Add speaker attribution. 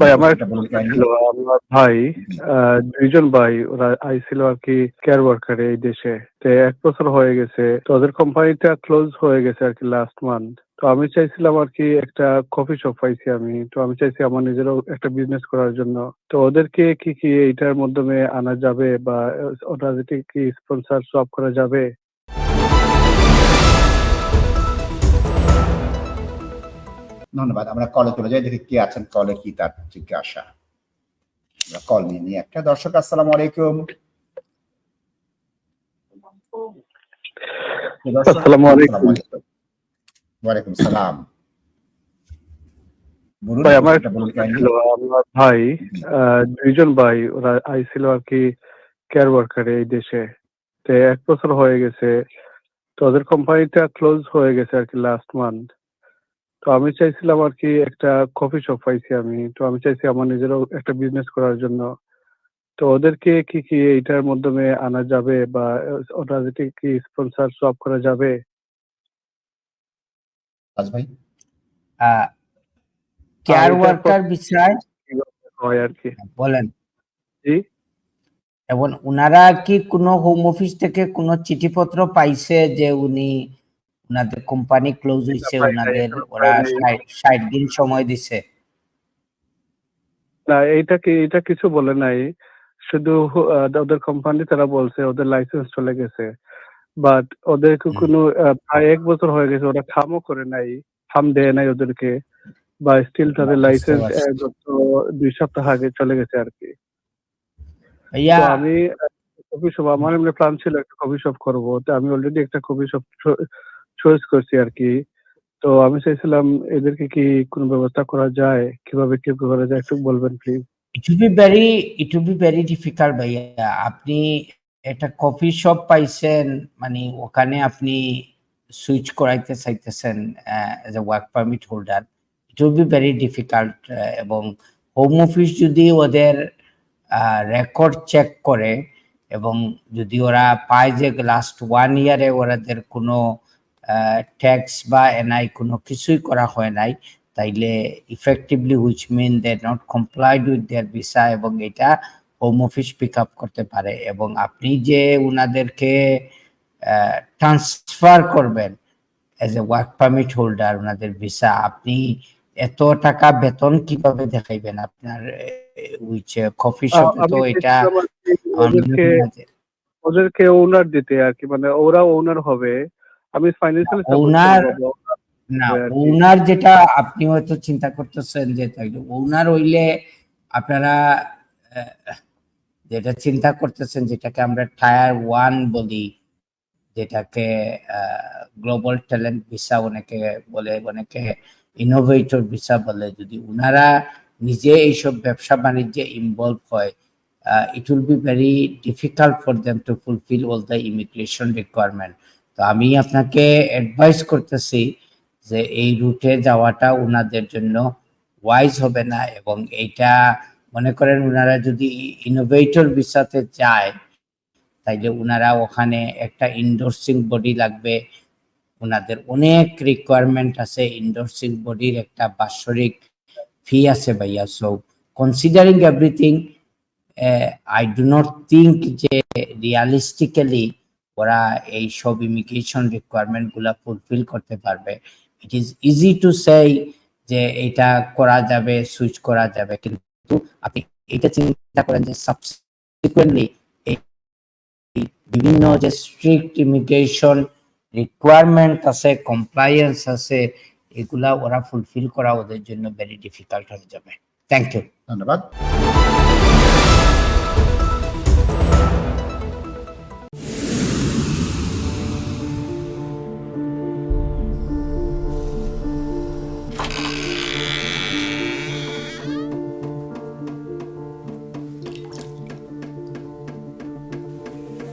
Speaker 1: ভাই আমার আমার ভাই দুইজন ভাই ওরা আইছিল আর কি কেয়ার ওয়ার্কারে এই দেশে। তো এক বছর হয়ে গেছে তো ওদের কোম্পানিটা ক্লোজ হয়ে গেছে আর কি লাস্ট মান্থ তো আমি চাইছিলাম আর কি একটা কফি শপ পাইছি আমি। তো আমি চাইছি আমার নিজেরও একটা বিজনেস করার জন্য। তো ওদেরকে কি কি এইটার মাধ্যমে আনা যাবে বা ওদেরকে কি স্পন্সর সব করা যাবে?
Speaker 2: ধন্যবাদ আমরা কলে চলে যাই দেখি কে আছেন কলে কি তার জিজ্ঞাসা। আমরা কল নিয়ে নিই একটা। দর্শক আসসালাম আলাইকুম।
Speaker 1: আসসালামু আলাইকুম।
Speaker 2: ওয়ালাইকুম সালাম।
Speaker 1: ভাই আমার ভাই দুইজন ভাই ওরা আইছিল আর কি কেয়ার ওয়ার্কারে এই দেশে। তো এক বছর হয়ে গেছে। তো ওদের কোম্পানিটা ক্লোজ হয়ে গেছে আর কি লাস্ট মান্থ তো আমি চাইছিলাম আর কি একটা কফি শপ পাইছি আমি। তো আমি চাইছি আমার নিজেরও একটা বিজনেস করার জন্য। তো ওদেরকে কি কি এইটার মাধ্যমে আনা যাবে বা ওদেরকে কি স্পন্সর সব করা যাবে?
Speaker 2: রাজ ভাই?
Speaker 3: কেয়ার ওয়ার্কার বিষয়
Speaker 1: হয় আর কি।
Speaker 3: বলেন।
Speaker 1: জি?
Speaker 3: এবং উনারা কি কোনো হোম অফিস থেকে কোনো চিঠিপত্র পাইছে যে উনি উনাদের কোম্পানি ক্লোজ হয়েছে
Speaker 1: এখনও
Speaker 3: ওরা। ষাট- দিন সময় দিছে
Speaker 1: না এইটা কি এটা কিছু বলে নাই শুধু আহ, ওদের কোম্পানি তারা বলছে ওদের লাইসেন্স চলে গেছে বাট ওদেরকে
Speaker 3: হুম।
Speaker 1: কোনো প্রায় এক বছর হয়ে গেছে ওরা খামও করে নাই খাম দেয় নাই ওদেরকে বা স্টিল তাদের লাইসেন্স
Speaker 3: পারছি।
Speaker 1: গত দুই সপ্তাহ আগে চলে গেছে আর কি
Speaker 3: ভাইয়া
Speaker 1: আমি কফি শপ আমার এমনি প্ল্যান ছিল একটা কফি শপ করব তো আমি অলরেডি একটা কফি শপ চয়েস করছি আর কি। তো আমি চাইছিলাম এদেরকে কি কোনো ব্যবস্থা করা যায়? কীভাবে কি করা যায় একটু বলবেন please
Speaker 3: it will be very it will be very difficult ভাইয়া। আপনি একটা কফি শপ পাইছেন মানে ওখানে আপনি সুইচ করাইতে চাইতেছেন as a work permit holder it will be very difficult এবং হোম অফিস যদি ওদের রেকর্ড চেক করে, এবং যদি ওরা পায় যে লাস্ট ওয়ান ইয়ারে ওরাদের কোনো ট্যাক্স বা এনআই কোনো কিছুই করা হয় নাই। তাইলে effectively which mean they not complied with their visa এবং এটা হোম অফিস পিক আপ করতে পারে এবং আপনি যে উনাদেরকে ট্রান্সফার করবেন as a work permit holder ওনাদের ভিসা আপনি এত টাকা বেতন কীভাবে দেখাইবেন আপনার উইচ কফি শপে তো এটা
Speaker 1: ওদেরকে ওনার দিতে আর কি মানে ওরা ওনার হবে আমি ফাইন্যান্সিয়ালি
Speaker 3: owner- না ওনার যেটা আপনি হয়তো চিন্তা করতেছেন যে ওনার হইলে আপনারা যেটা চিন্তা করতেছেন যেটাকে আমরা টায়ার ওয়ান বলি যেটাকে গ্লোবাল ট্যালেন্ট ভিসা অনেকে বলে অনেকে ইনোভেটর ভিসা বলে যদি ওনারা নিজে এইসব ব্যবসা বাণিজ্যে ইনভলভ হয় it will be very difficult for them to fulfil all the immigration requirement তো আমি আপনাকে অ্যাডভাইস করতেছি যে এই রুটে যাওয়াটা ওনাদের জন্য ওয়াইজ হবে না এবং এইটা মনে করেন ওনারা যদি ইনোভেটর ভিসাতে যায়, তাইলে ওনারা ওখানে একটা ইন্ডোর্সিং বডি লাগবে। ওনাদের অনেক রিকোয়ারমেন্ট আছে ইন্ডোর্সিং বডির একটা বাৎসরিক ফি আছে ভাইয়া। So considering everything I do not think যে রিয়ালিস্টিক্যালি ওরা এই সব ইমিগ্রেশন রিকোয়ারমেন্টগুলা ফুলফিল করতে পারবে। ইট ইজ ইজি টু সেই যে এটা করা যাবে সুইচ করা যাবে, কিন্তু আপনি এটা চিন্তা করেন যে সাবসিকুয়েন্টলি বিভিন্ন যে স্ট্রিক্ট ইমিগ্রেশন রিকোয়ারমেন্ট আছে কমপ্লায়েন্স আছে, এগুলা ওরা ফুলফিল করা ওদের জন্য ভেরি ডিফিকাল্ট হয়ে যাবে। থ্যাংক ইউ
Speaker 2: ধন্যবাদ।